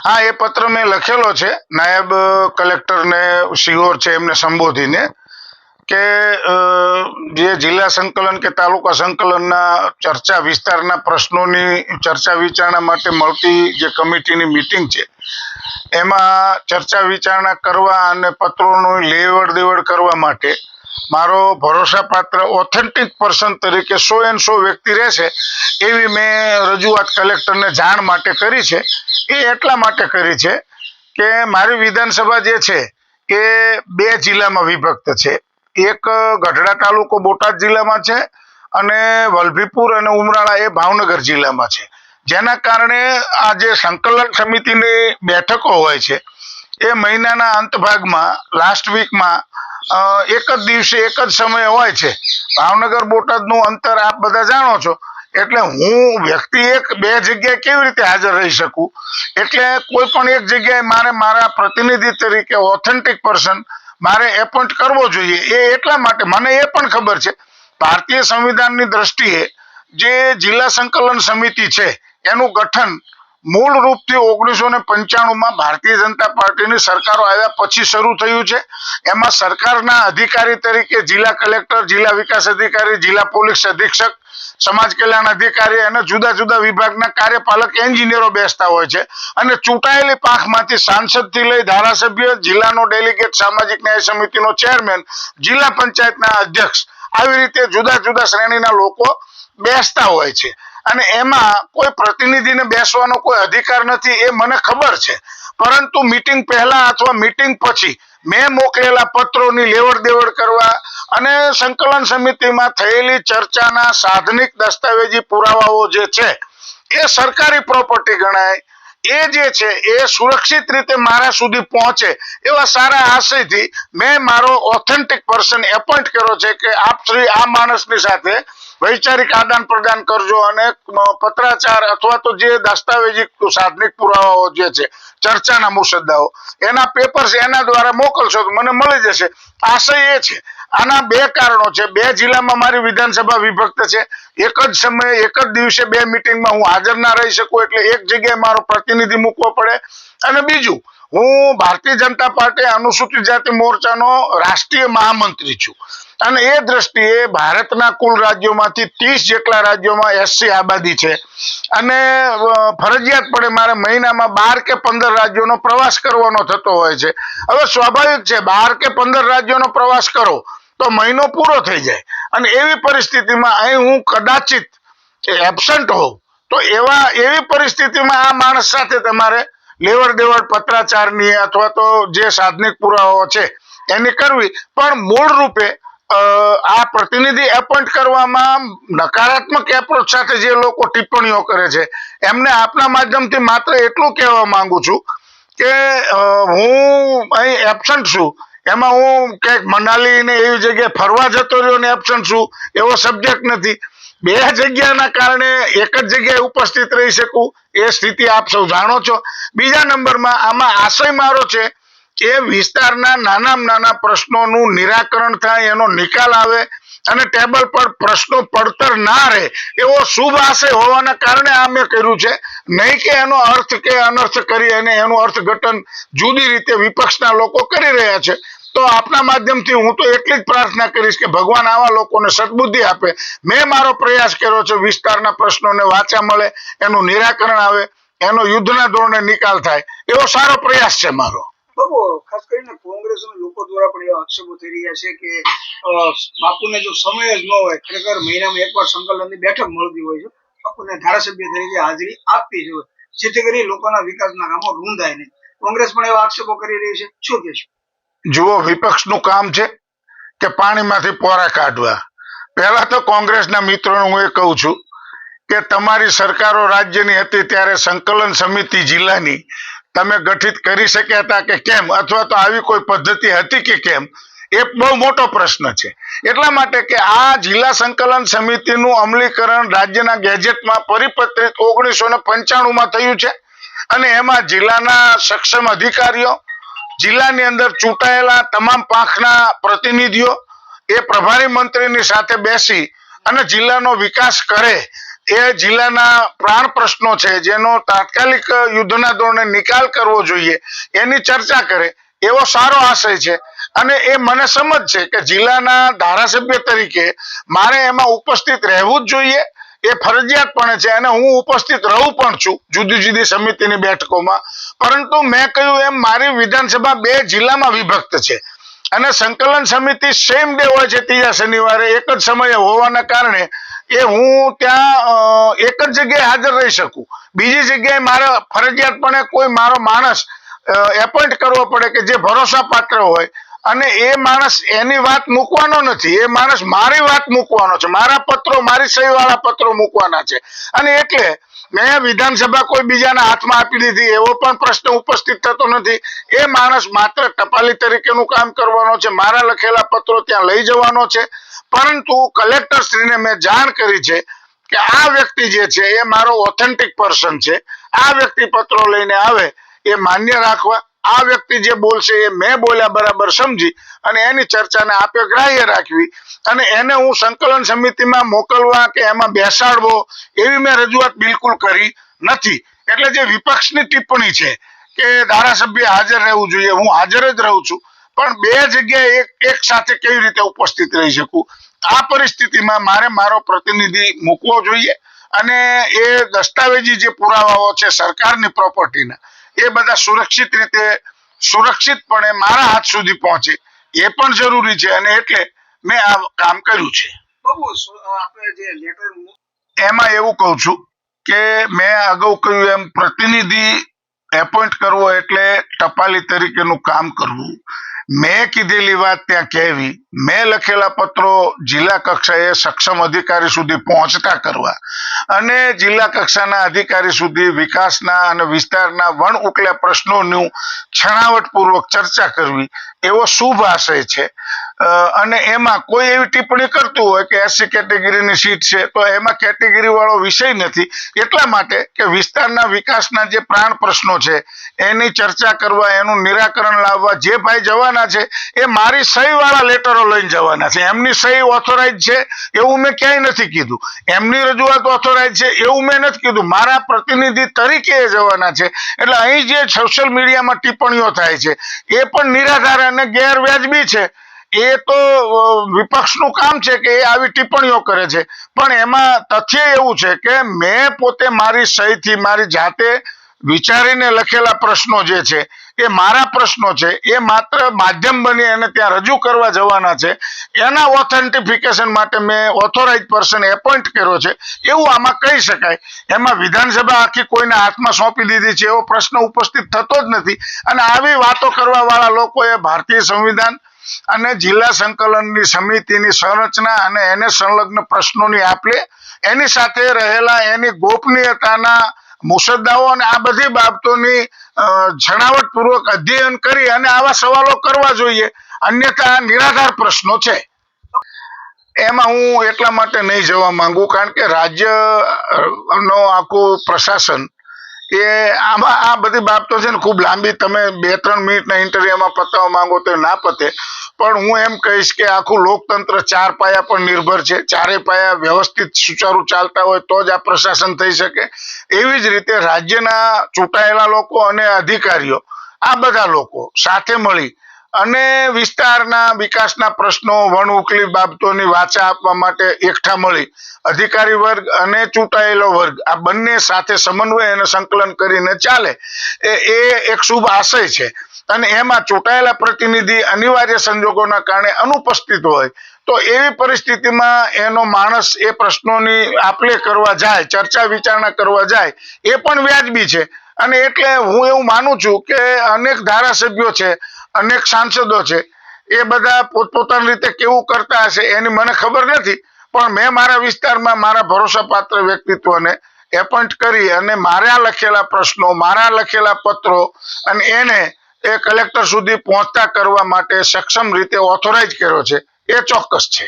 હા, એ પત્ર મેં લખેલો છે. નાયબ કલેક્ટરને સિહોર છે એમને સંબોધીને કે જે જિલ્લા સંકલન કે તાલુકા સંકલનના ચર્ચા વિસ્તારના પ્રશ્નોની ચર્ચા વિચારણા માટે મળતી જે કમિટીની મિટિંગ છે, એમાં ચર્ચા વિચારણા કરવા અને પત્રોનું લેવડ દેવડ કરવા માટે મારો ભરોસાપાત્ર ઓથેન્ટિક પર્સન તરીકે સો એન્ડ સો વ્યક્તિ રહેશે એવી મેં રજૂઆત કલેક્ટરને જાણ માટે કરી છે. એ એટલા માટે કરી છે કે મારી વિધાનસભા જે છે એ બે જિલ્લામાં વિભક્ત છે. એક ગઢડા તાલુકો બોટાદ જિલ્લામાં છે અને વલભીપુર અને ઉમરાળા એ ભાવનગર જિલ્લામાં છે. જેના કારણે આ જે સંકલન સમિતિની બેઠકો હોય છે, એ મહિનાના અંત ભાગમાં લાસ્ટ વીકમાં એક જ દિવસે એક જ સમય હોય છે. ભાવનગર બોટાદનું અંતર આપ બધા જાણો છો. એટલે હું વ્યક્તિ એક, બે જગ્યાએ કેવી રીતે હાજર રહી શકું? એટલે કોઈ પણ એક જગ્યાએ મારે મારા પ્રતિનિધિ તરીકે ઓથેન્ટિક પર્સન મારે એપોઇન્ટ કરવો જોઈએ એ એટલા માટે મને એ પણ ખબર છે. ભારતીય સંવિધાનની દ્રષ્ટિએ જે જિલ્લા સંકલન સમિતિ છે એનું ગઠન મૂળ રૂપથી ઓગણીસો ને પંચાણુંમાં ભારતીય જનતા પાર્ટીની સરકારો આવ્યા પછી શરૂ થયું છે. એમાં સરકારના અધિકારી તરીકે જિલ્લા કલેક્ટર, જિલ્લા વિકાસ અધિકારી, જિલ્લા પોલીસ અધિક્ષક, સમાજ કલ્યાણ અધિકારી અને જુદા જુદા વિભાગના કાર્યપાલક, એન્જિનિયરો બેસતા હોય છે. અને ચૂંટાયેલી પાંખમાંથી સાંસદથી લઈ ધારાસભ્ય, જિલ્લાનો ડેલિગેટ સામાજિક ન્યાય સમિતિનો ચેરમેન, જિલ્લા પંચાયતના અધ્યક્ષ, આવી રીતે જુદા જુદા શ્રેણીના લોકો બેસતા હોય છે. અને એમાં કોઈ પ્રતિનિધિને બેસવાનો કોઈ અધિકાર નથી એ મને ખબર છે. પરંતુ મીટિંગ પહેલા અથવા મીટિંગ પછી મેં મોકલેલા પત્રોની લેવડ દેવડ કરવા અને સંકલન સમિતિમાં થયેલી ચર્ચાના સાધનિક દસ્તાવેજી પુરાવાઓ જે છે, એ સરકારી પ્રોપર્ટી ગણાય એ જે છે, એ સુરક્ષિત રીતે મારા સુધી પહોંચે એવા સારા આશયથી મેં મારો ઓથેન્ટિક પર્સન એપોઇન્ટ કર્યો છે કે આપ શ્રી આ માણસની સાથે વૈચારિક આદાન પ્રદાન કરજો અને પત્રાચાર અથવા તો જે દસ્તાવેજી સાધનિક પુરાવાઓ જે છે, ચર્ચાના મુસદ્દાઓ, એના પેપર્સ એના દ્વારા મોકલશો તો મને મળી જશે. આશય એ છે આના બે કારણો છે. બે જિલ્લામાં મારી વિધાનસભા વિભક્ત છે. એક જ સમયે, એક જ દિવસે બે મિટિંગમાં હું હાજર ના રહી શકું એટલે એક જગ્યાએ મારો પ્રતિનિધિ મૂકવો પડે. અને બીજું, હું ભારતીય જનતા પાર્ટી અનુસૂચિત જાતિ મોરચાનો રાષ્ટ્રીય મહામંત્રી છું. અને એ દ્રષ્ટિએ ભારતના કુલ રાજ્યોમાંથી ત્રીસ જેટલા રાજ્યોમાં એસસી આબાદી છે. અને ફરજિયાત પડે મારે મહિનામાં બાર કે પંદર રાજ્યોનો પ્રવાસ કરવાનો થતો હોય છે. હવે સ્વાભાવિક છે, બાર કે પંદર રાજ્યોનો પ્રવાસ કરો. તો મહિનો પૂરો થઈ જાય. અને એવી પરિસ્થિતિમાં અહીં હું કદાચિત એબસન્ટ હોઉં, તો એવા એવી પરિસ્થિતિમાં આ માણસ સાથે તમારે લેવડ દેવડ પત્રાચારની અથવા તો જે સાધનિક પુરાવાઓ છે એની કરવી. પણ મૂળ રૂપે આ પ્રતિનિધિ એપોઇન્ટ કરવામાં નકારાત્મક એપ્રોચ સાથે જે લોકો ટિપ્પણીઓ કરે છે, એમને આપના માધ્યમથી માત્ર એટલું કહેવા માંગુ છું કે હું અહીં એબસન્ટ છું એમાં હું ક્યાંક મનાલી ને એવી જગ્યાએ ફરવા જતો રહ્યો ને એબસન્ટ છું, એવો સબ્જેક્ટ નથી. બે જગ્યાના કારણે એક જ જગ્યાએ ઉપસ્થિત રહી શકું, એ સ્થિતિ આપ સૌ જાણો છો. બીજા નંબરમાં આમાં આશય મારો છે એ વિસ્તારના નાનામાં નાના પ્રશ્નોનું નિરાકરણ થાય, એનો નિકાલ આવે અને ટેબલ પર પ્રશ્નો પડતર ના રહે, એવો શુભ આશય હોવાના કારણે આ મેં કર્યું છે. નહીં કે એનો અર્થ કે અનર્થ કરી અને એનું અર્થઘટન જુદી રીતે વિપક્ષના લોકો કરી રહ્યા છે. તો આપના માધ્યમથી હું તો એટલી જ પ્રાર્થના કરીશ કે ભગવાન આવા લોકોને સદબુદ્ધિ આપે. મેં મારો પ્રયાસ કર્યો છે, વિસ્તારના પ્રશ્નોને વાંચ્યા મળે, એનું નિરાકરણ આવે, એનો યુદ્ધના ધોરણે નિકાલ થાય. એવો સારો પ્રયાસ છે મારો. બાબુ ખાસ કરીને કોંગ્રેસ લોકો દ્વારા પણ એવા આક્ષેપો થઈ રહ્યા છે કે બાપુને જો સમય જ ન હોય, ખરેખર મહિનામાં એકવાર સંકલનની બેઠક મળતી હોય છે, બાપુને ધારાસભ્ય તરીકે હાજરી આપવી જોઈએ. જેથી કરી લોકોના વિકાસના કામો રૂંધાય નહીં. કોંગ્રેસ પણ એવા આક્ષેપો કરી રહી છે. શું કહેશો? જુઓ વિપક્ષનું કામ છે કે પાણીમાંથી પોરા કાઢવા. પહેલા તો કોંગ્રેસના મિત્રોને હું એ કહું છું કે તમારી સરકારો રાજ્યની હતી ત્યારે સંકલન સમિતિ જિલ્લાની તમે ગઠિત કરી શક્યા હતા કે કેમ? અથવા તો આવી કોઈ પદ્ધતિ હતી કે કેમ? એ બહુ મોટો પ્રશ્ન છે. એટલા માટે કે આ જિલ્લા સંકલન સમિતિનું અમલીકરણ રાજ્યના ગેજેટમાં પરિપત્રિત ઓગણીસો ને પંચાણુંમાં થયું છે. અને એમાં જિલ્લાના સક્ષમ અધિકારીઓ, જિલ્લાની અંદર ચૂંટાયેલા તમામ પાંખના પ્રતિનિધિઓ, એ પ્રભારી મંત્રીની સાથે બેસી અને જિલ્લાનો વિકાસ કરે એ જિલ્લાના પ્રાણ પ્રશ્નો છે, જેનો તાત્કાલિક યુદ્ધના ધોરણે નિકાલ કરવો જોઈએ, એની ચર્ચા કરે, એવો સારો આશય છે. અને એ મને સમજ છે કે જિલ્લાના ધારાસભ્ય તરીકે મારે એમાં ઉપસ્થિત રહેવું જ જોઈએ. એ ફરજિયાતપણે છે અને હું ઉપસ્થિત રહું પણ છું જુદી જુદી સમિતિની બેઠકોમાં. પરંતુ મેં કહ્યું એમ, મારી વિધાનસભા બે જિલ્લામાં વિભક્ત છે. અને સંકલન સમિતિ સેમ ડે હોય છે ત્રીજા શનિવારે, એક જ સમયે હોવાના કારણે એ હું ત્યાં એક જ જગ્યાએ હાજર રહી શકું. બીજી જગ્યાએ મારે ફરજિયાતપણે કોઈ મારો માણસ એપોઇન્ટ કરવો પડે કે જે ભરોસા પાત્ર હોય. અને એ માણસ એની વાત મૂકવાનો નથી. એ માણસ મારી વાત મૂકવાનો છે. મારા પત્રો, મારી સહી વાળા પત્રો મૂકવાના છે. અને એટલે મેં વિધાનસભા કોઈ બીજાના હાથમાં આપી દીધી. એવો પણ પ્રશ્ન ઉપસ્થિત થતો નથી. એ માણસ માત્ર ટપાલી તરીકેનું કામ કરવાનો છે. મારા લખેલા પત્રો ત્યાં લઈ જવાનો છે. પરંતુ કલેક્ટર શ્રીને મેં જાણ કરી છે કે આ વ્યક્તિ જે છે એ મારો ઓથેન્ટિક પર્સન છે. આ વ્યક્તિ પત્રો લઈને આવે એ માન્ય રાખવા. આ વ્યક્તિ જે બોલશે એ મેં બોલ્યા બરાબર સમજી અને એની ચર્ચાને આપે ગ્રાહ્ય રાખવી. અને એને હું સંકલન સમિતિમાં મોકલવા કે એમાં બેસાડવો એવી મેં રજૂઆત બિલકુલ કરી નથી. એટલે જે વિપક્ષની ટિપ્પણી છે કે ધારાસભ્ય હાજર રહેવું જોઈએ, હું હાજર જ રહું છું. પણ બે જગ્યાએ એક એક સાથે કેવી રીતે ઉપસ્થિત રહી શકું? આ પરિસ્થિતિમાં મારે મારો પ્રતિનિધિ મૂકવો જોઈએ અને એ દસ્તાવેજી જે પુરાવાઓ છે સરકારની પ્રોપર્ટીના એ બધા સુરક્ષિત રીતે સુરક્ષિતપણે મારા હાથ સુધી પહોંચે. એ પણ જરૂરી છે અને એટલે મેં આ કામ કર્યું છે. એમાં એવું કહું છું કે મેં અગાઉ કહ્યું એમ પ્રતિનિધિ એપોઇન્ટ કરવો એટલે ટપાલી તરીકેનું કામ કરવું. મેં કીધેલી વાત ત્યાં કહેવી. મેં લખેલા પત્રો જિલ્લા કક્ષાએ સક્ષમ અધિકારી સુધી પહોંચતા કરવા અને જિલ્લા કક્ષાના અધિકારી સુધી વિકાસના અને વિસ્તારના વણ ઉકલ્યા પ્રશ્નોનું છણાવટપૂર્વક ચર્ચા કરવી એવો શુભ આશય છે. અને એમાં કોઈ એવી ટિપ્પણી કરતું હોય કે એસસી કેટેગરીની સીટ છે, તો એમાં કેટેગરી વાળો વિષય નથી. એટલા માટે કે વિસ્તારના વિકાસના જે પ્રાણ પ્રશ્નો છે, એની ચર્ચા કરવા, એનું નિરાકરણ લાવવા, જે ભાઈ જવાના છે, એ મારી સહી વાળા લેટરો લઈને જવાના છે. એમની સહી ઓથોરાઇઝ છે, એવું મેં ક્યાંય નથી કીધું. એમની રજૂઆત ઓથોરાઇઝ છે, એવું મેં નથી કીધું. મારા પ્રતિનિધિ તરીકે એ જવાના છે. એટલે અહીં જે સોશિયલ મીડિયામાં ટિપ્પણીઓ થાય છે, એ પણ નિરાધાર અને ગેરવ્યાજબી છે. એ તો વિપક્ષનું કામ છે કે એ આવી ટિપ્પણીઓ કરે છે. પણ એમાં તથ્ય એવું છે કે મેં પોતે મારી સહીથી, મારી જાતે વિચારીને લખેલા પ્રશ્નો જે છે, એ મારા પ્રશ્નો છે, એ માત્ર માધ્યમ બની અને ત્યાં રજૂ કરવા જવાના છે. એના ઓથેન્ટિફિકેશન માટે મેં ઓથોરાઇઝ પર્સન એપોઇન્ટ કર્યો છે. એવું આમાં કહી શકાય. એમાં વિધાનસભા આખી કોઈના હાથમાં સોંપી દીધી છે એવો પ્રશ્ન ઉપસ્થિત થતો જ નથી. અને આવી વાતો કરવા વાળા લોકોએ ભારતીય સંવિધાન અને જિલ્લા સંકલનની સમિતિની સંરચના અને એને સંલગ્ન પ્રશ્નોની આપલે, એની સાથે રહેલા એની ગોપનીયતાના મુસદ્દાઓ અને આ બધી બાબતોની જણાવટપૂર્વક અધ્યયન કરી અને આવા સવાલો કરવા જોઈએ. અન્યથા નિરાધાર પ્રશ્નો છે. એમાં હું એટલા માટે નહીં જવા માંગુ, કારણ કે રાજ્ય નો આખું પ્રશાસન એ આમાં આ બધી બાબતો છે ને ખૂબ લાંબી, તમે બે ત્રણ મિનિટના ઇન્ટરવ્યુમાં પતાવવા માંગો તો ના પતે. પણ હું એમ કહીશ કે આખું લોકતંત્ર ચાર પાયા પર નિર્ભર છે. ચારે પાયા વ્યવસ્થિત સુચારુ ચાલતા હોય તો જ આ પ્રશાસન થઈ શકે. એવી જ રીતે રાજ્યના ચૂંટાયેલા લોકો અને અધિકારીઓ, આ બધા લોકો સાથે મળી અને વિસ્તારના વિકાસના પ્રશ્નો વણ ઉકલી બાબતોની વાચા આપવા માટે એકઠા મળી. અધિકારી વર્ગ અને ચૂંટાયેલો વર્ગ, આ બંને સાથે સમન્વય અને સંકલન કરીને ચાલે. એ એક શુભ આશય છે. અને એમાં ચૂંટાયેલા પ્રતિનિધિ અનિવાર્ય સંજોગોના કારણે અનુપસ્થિત હોય. તો એવી પરિસ્થિતિમાં એનો માણસ એ પ્રશ્નોની આપલે કરવા જાય, ચર્ચા વિચારણા કરવા જાય, એ પણ વ્યાજબી છે. અને એટલે હું એવું માનું છું કે અનેક ધારાસભ્યો છે અનેક સાંસદો છે, એ બધા પોતપોતાની રીતે કેવું કરતા હશે એની મને ખબર નથી, પણ મેં મારા વિસ્તારમાં મારા ભરોસાપાત્ર વ્યક્તિત્વને એપોઇન્ટ કરી અને મારા લખેલા પ્રશ્નો, મારા લખેલા પત્રો અને એને એ કલેક્ટર સુધી પહોંચતા કરવા માટે સક્ષમ રીતે ઓથોરાઇઝ કર્યો છે. એ ચોક્કસ છે.